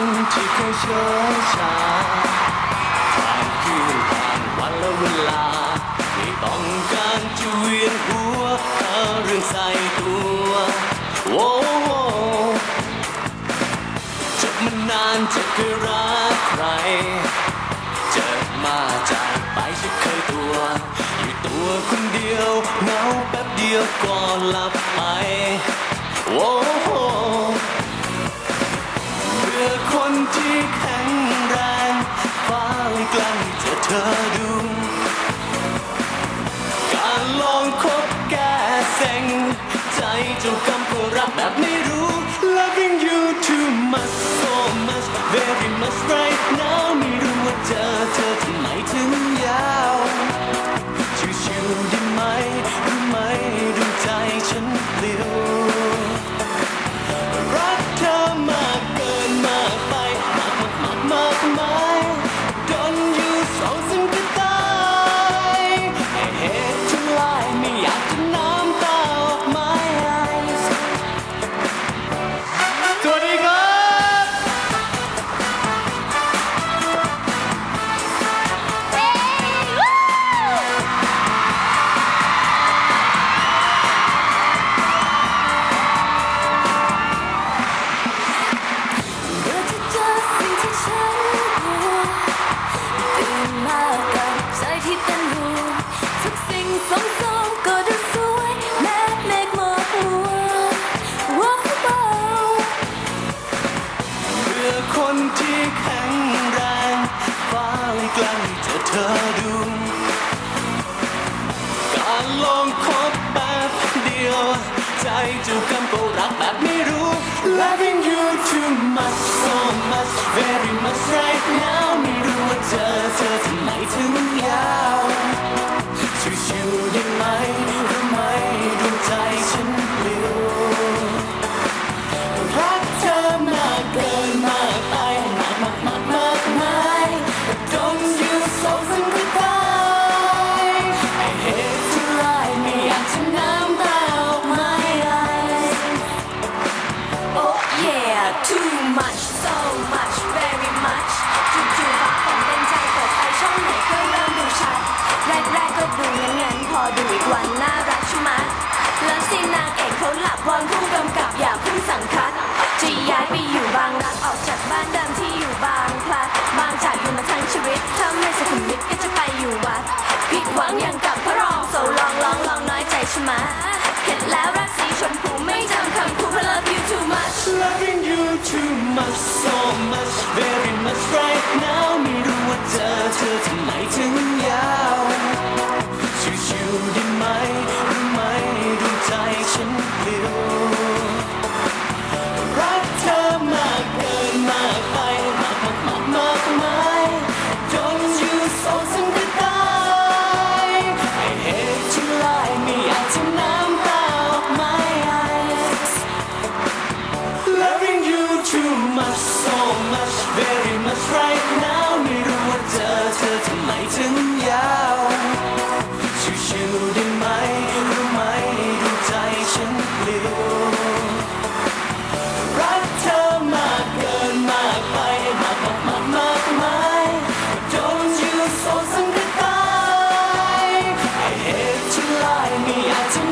คนที่เคยเชื่อชาผ่านคืนผ่านวันและเวลาไม่ต้องการจะเวียนหัวหาเรื่องใส่ตัวโอ้จบมานานจะเคยรักใครเจอมาจากไปฉันเคยตัว อยู่ตัวคนเดียวเหงาแป๊บเดียวก่อนหลับไปโอ้ เจ้ากำก็รักแบบนี้ อดูการลองคบแบบเดียว ใจจูบกันก็รักแบบไม่รู้ Loving you too much so much very much right now ไม่รู้ว่าเจอเธอทำไมถึงยาว ยังอย่างกับพระรองโซลองลองลองน้อยใจชะมัดเห็นแล้วรักสีชมพูไม่จำคำพูด I love you too much Loving you too much so much very much right now ไม่รู้ว่าเจอเธอทำไม very much right now ไม่รู้ว่าเจอเธอทำไมถึงยาวชิวๆได้ไหมรู้ไหมดวงใจฉันเปลี่ยวรักเธอมากเกินมากไปมากมากมากมากมายจนอยู่สองสิ่งก็ตาย I hate to lie ไม่อยากจะ